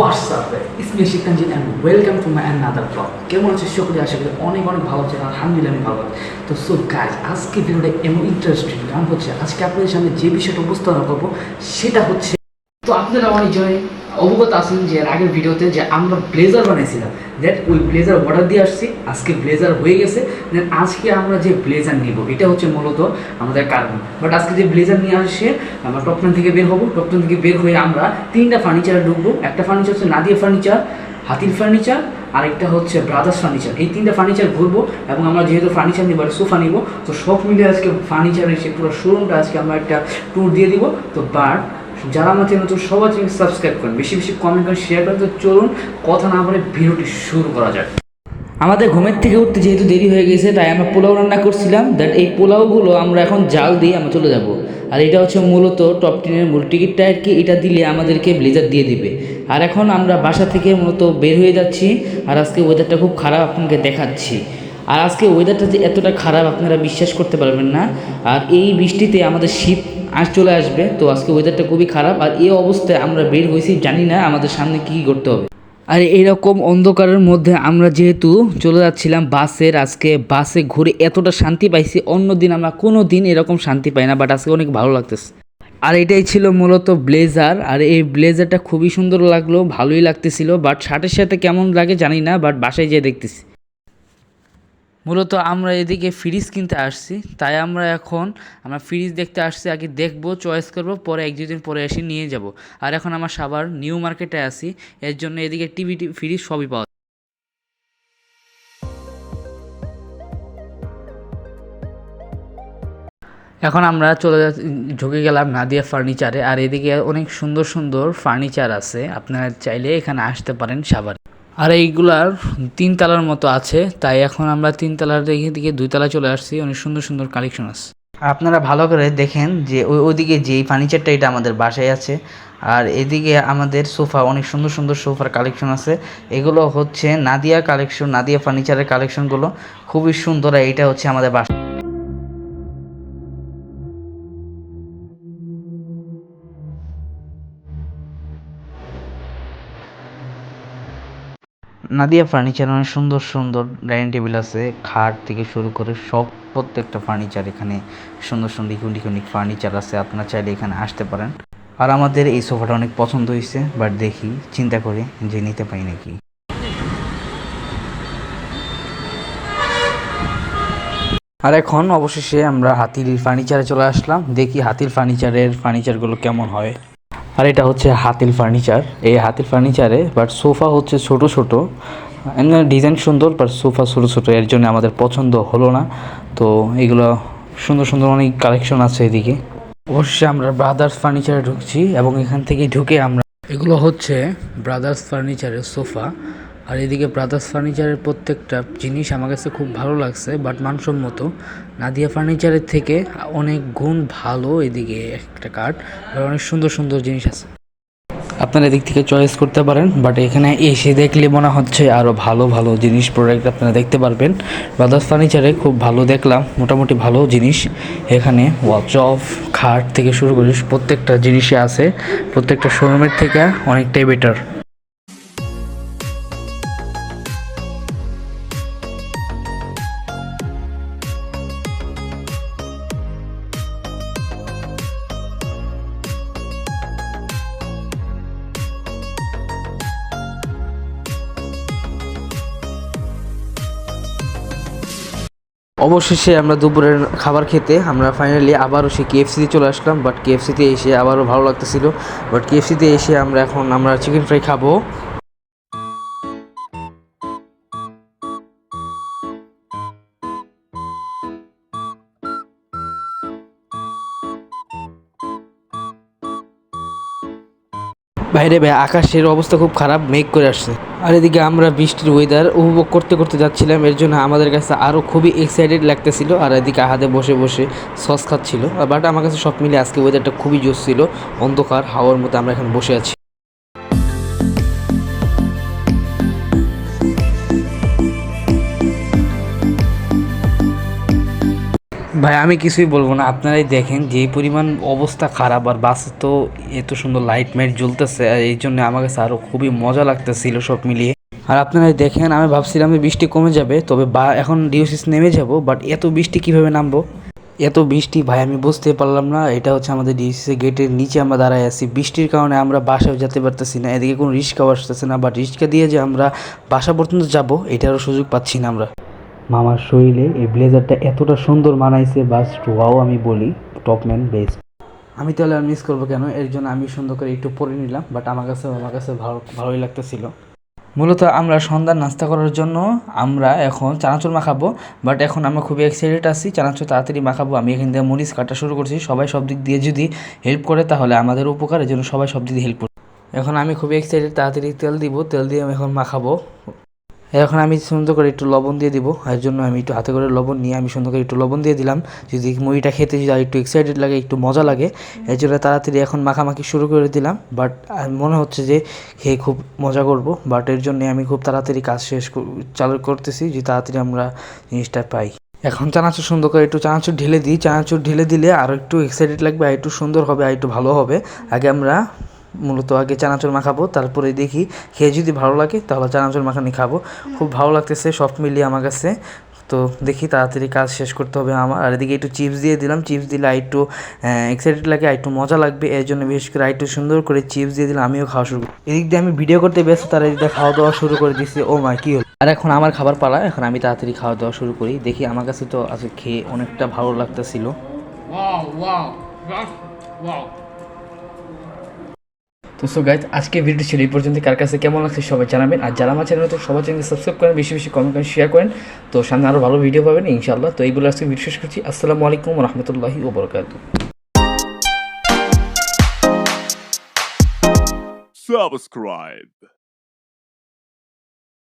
WhatsApp ইসমি শিকাঞ্জিত and welcome to my another blog কেমন আছে? সকলে আশা করি অনেক অনেক ভালো আছে আলহামদুলিল্লাহ আমি ভালো তো সো গাইজ আজকে ভিডিওটা এমন ইন্টারেস্টিং কারণ হচ্ছে। আজকে আপনাদের সামনে যে বিষয়টা উপস্থাপন করব, সেটা হচ্ছে তো আপনারা অনেক জনে অবগত আছেন যে এর আগের ভিডিওতে যে আমরা ব্লেজার বানাইছিলাম দ্যাট ওই ব্লেজার অর্ডার দিয়ে আসছি, আজকে ব্লেজার হয়ে গেছে, দেন আজকে আমরা যে ব্লেজার নিব, এটা হচ্ছে মূলত আমাদের কারণ। বাট আজকে যে ব্লেজার নিয়ে আসছে, আমরা টপটন থেকে বের হব টপটন থেকে বের হয়ে আমরা তিনটা ফার্নিচারে ঢুকবো। একটা ফার্নিচার হচ্ছে নাদিয়া ফার্নিচার হাতির ফার্নিচার আরেকটা হচ্ছে ব্রাদার্স ফার্নিচার এই তিনটা ফার্নিচার ঘুরবো এবং আমরা যেহেতু ফার্নিচার নিব আর সোফা নিব, তো সব মিলে আজকে ফার্নিচারের সে পুরো শোরুমটা আজকে আমরা একটা ট্যুর দিয়ে দিব। তো বাট যারা আমার চ্যানেল নতুন সবাই চ্যানেল সাবস্ক্রাইব করেন, বেশি বেশি কমেন্ট করেন শেয়ার করেন, তো চলুন কথা না বলে ভিডিওটি শুরু করা যাক। আমাদের ঘুমের থেকে উঠতে যেহেতু দেরি হয়ে গেছে, তাই আমরা পোলাও রান্না করছিলাম। দ্যাট এই পোলাওগুলো আমরা এখন জাল দিয়ে আমরা চলে যাব। আর এটা হচ্ছে মূলত টপ টেনের মূল টিকিটটা আর কি, এটা দিলে আমাদেরকে ব্লেজার দিয়ে দিবে। আর এখন আমরা বাসা থেকে মূলত বের হয়ে যাচ্ছি, আর আজকে ওয়েদারটা খুব খারাপ আপনাকে দেখাচ্ছি। আর আজকে ওয়েদারটা যে এতটা খারাপ আপনারা বিশ্বাস করতে পারবেন না। আর এই বৃষ্টিতে আমাদের শীত আজ চলে আসবে। তো আজকে ওয়েদারটা খুবই খারাপ। আর এই অবস্থায় আমরা বের হয়েছি, জানি না আমাদের সামনে কী কী করতে হবে। আর এইরকম অন্ধকারের মধ্যে আমরা যেহেতু চলে যাচ্ছিলাম বাসের, আজকে বাসে ঘুরে এতটা শান্তি পাইছি অন্য দিন আমরা কোনো দিন এরকম শান্তি পাই না বাট আজকে অনেক ভালো লাগতেছে। আর এটাই ছিল মূলত ব্লেজার। আর এই ব্লেজারটা খুবই সুন্দর লাগল, ভালোই লাগতেছিল বাট শার্টের সাথে কেমন লাগে জানি না বাট বাসায় যেয়ে দেখতেছি। মূলত আমরা এদিকে ফ্রিজ কিনতে আসছি, তাই আমরা এখন, আমরা ফ্রিজ দেখতে আসছি, আগে দেখব চয়েস করব, পরে এক দুদিন পরে এসে নিয়ে যাব আর এখন আমার সাবার নিউ মার্কেটে আছি, এর জন্য এদিকে টিভি ফ্রিজ সবই পাওয়া। এখন আমরা চলে ঢুকে গেলাম নাদিয়া ফার্নিচারে আর এদিকে অনেক সুন্দর সুন্দর ফার্নিচার আছে, আপনারা চাইলে এখানে আসতে পারেন সাভারে আর এইগুলার তিন তলার মতো আছে, তাই এখন আমরা তিন তলার দিকে দিকে দুই তলা চলে আসছি। অনেক সুন্দর সুন্দর কালেকশন আছে। আপনারা ভালো করে দেখেন যে ওই ওদিকে যেই ফার্নিচারটা এটা আমাদের বাসায় আছে, আর এদিকে আমাদের সোফা, অনেক সুন্দর সুন্দর সোফার কালেকশন আছে। এগুলো হচ্ছে নাদিয়া কালেকশন নাদিয়া ফার্নিচারের কালেকশনগুলো খুবই সুন্দর এটা হচ্ছে আমাদের বাসা নাদিয়া ফার্নিচার অনেক সুন্দর সুন্দর ডাইনিং টেবিল আছে। খাট থেকে শুরু করে সব প্রত্যেকটা ফার্নিচার এখানে সুন্দর সুন্দর ইউনিক ইউনিক ফার্নিচার আছে। আপনারা চাইলে এখানে আসতে পারেন। আর আমাদের এই সোফাটা অনেক পছন্দ হয়েছে বাট দেখি, চিন্তা করে যে নিতে পাই নাকি। আর এখন অবশেষে আমরা হাতির ফার্নিচারে চলে আসলাম। দেখি হাতির ফার্নিচারের ফার্নিচারগুলো কেমন হয়। আর এটা হচ্ছে হাতিল ফার্নিচার। এই হাতিল ফার্নিচারে বাট সোফা হচ্ছে ছোট ছোট। ডিজাইন সুন্দর বাট সোফা ছোটো ছোটো, এর জন্য আমাদের পছন্দ হলো না। তো এগুলো সুন্দর সুন্দর অনেক কালেকশন আছে এদিকে। অবশ্যই আমরা ব্রাদার্স ফার্নিচারে ঢুকছি এবং এখান থেকে ঢুকে আমরা এগুলো হচ্ছে ব্রাদার্স ফার্নিচারের সোফা। আর এদিকে ব্রাদার্স ফার্নিচারের প্রত্যেকটা জিনিস আমার কাছে খুব ভালো লাগছে বাট মানসম্মত। নাদিয়া ফার্নিচারের থেকে অনেক গুণ ভালো এদিকে একটা কাঠ আর অনেক সুন্দর সুন্দর জিনিস আছে। আপনারা এদিক থেকে চয়েস করতে পারেন বাট এখানে এসে দেখলে মনে হচ্ছে আরও ভালো ভালো জিনিস প্রোডাক্ট আপনারা দেখতে পারবেন। ব্রাদার্স ফার্নিচারে খুব ভালো দেখলাম, মোটামুটি ভালো জিনিস। এখানে ওয়াচ অফ খাট থেকে শুরু করে প্রত্যেকটা জিনিসই আছে, প্রত্যেকটা শোরুমের থেকে অনেকটাই বেটার অবশেষে আমরা দুপুরের খাবার খেতে আমরা ফাইনালি আবারও সেই কেএফসিতে চলে আসলাম বাট কেএফসিতে এসে আবারও ভালো লাগতেছিল। বাট কেএফসিতে এসে আমরা এখন আমরা চিকেন ফ্রাই খাব। বাইরে ভাই, আকাশের অবস্থা খুব খারাপ, মেঘ করে আসছে। আর এদিকে আমরা বৃষ্টির ওয়েদার উপভোগ করতে করতে যাচ্ছিলাম, এর জন্য আমাদের কাছে আরও খুবই এক্সাইটেড লাগতেছিল, আর এদিকে আহাদে বসে বসে সস খাচ্ছিল। বাট আমার কাছে সব মিলে আজকে ওয়েদারটা খুবই জোর ছিল, অন্ধকার, হাওয়ার মতো আমরা এখন বসে আছি। ভাই, আমি কিছুই বলব না। আপনারাই দেখেন যে পরিমাণ অবস্থা খারাপ আর বাসে তো এত সুন্দর লাইট মাইট জ্বলতেছে আর এই জন্য আমার কাছে আরও খুবই মজা লাগতেছিল সব মিলিয়ে। আর আপনারাই দেখেন, আমি ভাবছিলাম যে বৃষ্টি কমে যাবে, তবে বা এখন ডিওসিস নেমে যাব বাট এত বৃষ্টি কীভাবে নামবো? এত বৃষ্টি, ভাই, আমি বুঝতে পারলাম না। এটা হচ্ছে আমাদের ডিসিসি গেটের নিচে আমরা দাঁড়ায় আছি। বৃষ্টির কারণে আমরা বাসায় যেতে পারতেছি না, এদিকে কোনো রিক্সাও আসতেছে না বাট রিক্সা দিয়ে যে আমরা বাসা পর্যন্ত যাব, এটারও সুযোগ পাচ্ছি না আমরা। মামার শরীরে এই ব্লেজারটা এতটা সুন্দর মানাইছে, বাস ওয়াও আমি বলি টপম্যান বেস্ট আমি তাহলে আর মিস করব কেন? এর জন্য আমি সুন্দর করে একটু পরে নিলাম বাট আমার কাছে আমার কাছে ভালো, ভালোই লাগতেছিল। মূলত আমরা সন্ধ্যার নাস্তা করার জন্য আমরা এখন চানাচুর মাখাবো বাট এখন আমরা খুবই এক্সাইটেড আছি। চানাচুর তাড়াতাড়ি মাখাবো, আমি এখান থেকে মরিচ কাটা শুরু করছি। সবাই সব দিক দিয়ে যদি হেল্প করে, তাহলে আমাদের উপকার এর জন্য সবাই সব দিক দিয়ে হেল্প করবে। এখন আমি খুবই এক্সাইটেড তাড়াতাড়ি তেল দিব, তেল দিয়ে আমি এখন মাখাবো। এখন আমি সুন্দর করে একটু লবণ দিয়ে দিব এর জন্য আমি একটু হাতে করে লবণ নিয়ে আমি সুন্দর করে একটু লবণ দিয়ে দিলাম। যদি মুড়িটা খেতে যদি একটু এক্সাইটেড লাগে, একটু মজা লাগে, এর জন্য তাড়াতাড়ি এখন মাখামাখি শুরু করে দিলাম। বাট মনে হচ্ছে যে খেয়ে খুব মজা করব বাট এর জন্য আমি খুব তাড়াতাড়ি কাজ শেষ চালু করতেছি, যে তাড়াতাড়ি আমরা জিনিসটা পাই। এখন চানাচুর সুন্দর করে একটু চানাচুর ঢেলে দিই, চানাচুর ঢেলে দিলে আরও একটু এক্সাইটেড লাগবে, আর একটু সুন্দর হবে, আর একটু ভালো হবে। আগে আমরা মূলত আগে চানাচুর মাখাবো তারপরে দেখি, খেয়ে যদি ভালো লাগে, তাহলে চানাচুর মাখানি খাব। খুব ভালো লাগতেছে, সব মিলিয়ে আমার কাছে। তো দেখি তাড়াতাড়ি কাজ শেষ করতে হবে আমার। আর এদিকে একটু চিপস দিয়ে দিলাম, চিপস দিলে আর একটু এক্সাইটেড লাগে, আর একটু মজা লাগবে। এর জন্য বিশেষ করে আর একটু সুন্দর করে চিপস দিয়ে দিলাম, আমিও খাওয়া শুরু করি। এদিক দিয়ে আমি ভিডিও করতে ব্যস্ত, তার এদিকে খাওয়া দাওয়া শুরু করে দিচ্ছি ও মা, কী হলো? আর এখন আমার খাবার পালা, এখন আমি তাড়াতাড়ি খাওয়া দাওয়া শুরু করি। দেখি আমার কাছে তো আজকে খেয়ে অনেকটা ভালো লাগতেছিল। তো সো গাইজ আজকে ভিডিও ছিল এই পর্যন্ত। কার কাছে কেমন লাগছে সবাই জানাবেন। আর যারা আমার চ্যানেল তো সবার চ্যানেল সাবস্ক্রাইব করেন, বেশি বেশি কমেন্ট করেন শেয়ার করেন। তো সামনে আরও ভালো ভিডিও পাবেন, ইনশাআল্লাহ। তো এইগুলো আজকে ভিডিও শেষ করছি। আসসালামু আলাইকুম রহমতুল্লাহি ওবরকাত। Subscribe.